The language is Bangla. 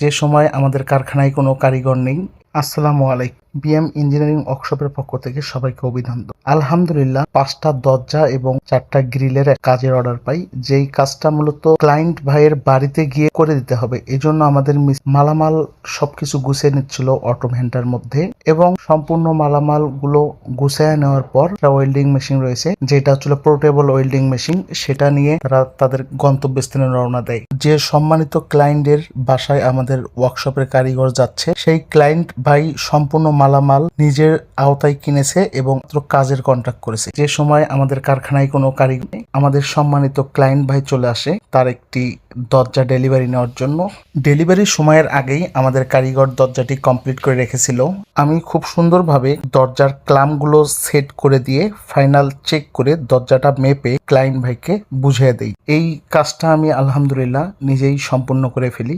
যে সময় আমাদের কারখানায় কোনো কারিগর নেই আসসালামু আলাইকুম। বিএম ইঞ্জিনিয়ারিং ওয়ার্কশপের পক্ষ থেকে সবাইকে অভিনন্দন। আলহামদুলিল্লাহ, পাঁচটা দরজা এবং চারটা গ্রিলের কাজের অর্ডার পাই। যেই কাজটা মূলত ক্লায়েন্ট ভাইয়ের বাড়িতে গিয়ে করে দিতে হবে, এজন্য আমাদের মালামাল সবকিছু গুছিয়ে নিচ্ছিল অটো ভ্যানটার মধ্যে এবং সম্পূর্ণ মালামালগুলো গুছিয়ে নেওয়ার পর ওয়েল্ডিং মেশিন রয়েছে, যেটা হচ্ছিল পোর্টেবল ওয়েল্ডিং মেশিন সেটা নিয়ে তারা তাদের গন্তব্যস্থানে রওনা দেয়। যে সম্মানিত ক্লায়েন্টের বাসায় আমাদের ওয়ার্কশপের কারিগর যাচ্ছে, সেই ক্লায়েন্ট ভাই সম্পূর্ণ মালামাল নিজের আওতায় কিনেছে এবং কাজের কন্ট্রাক্ট করেছে। যে সময় আমাদের কারখানায় কোনো কারিগর আমাদের সম্মানিত ক্লায়েন্ট ভাই চলে আসে, তার একটি দরজা ডেলিভারি নেওয়ার জন্য। ডেলিভারি সময়ের আগেই আমাদের কারিগর দরজাটি কমপ্লিট করে রেখেছিল। আমি খুব সুন্দরভাবে দরজার ক্লামগুলো সেট করে দিয়ে ফাইনাল চেক করে দরজাটা মেপে ক্লায়েন্ট ভাইকে বুঝিয়ে দেই। এই কাজটা আমি আলহামদুলিল্লাহ নিজেই সম্পূর্ণ করে ফেলি।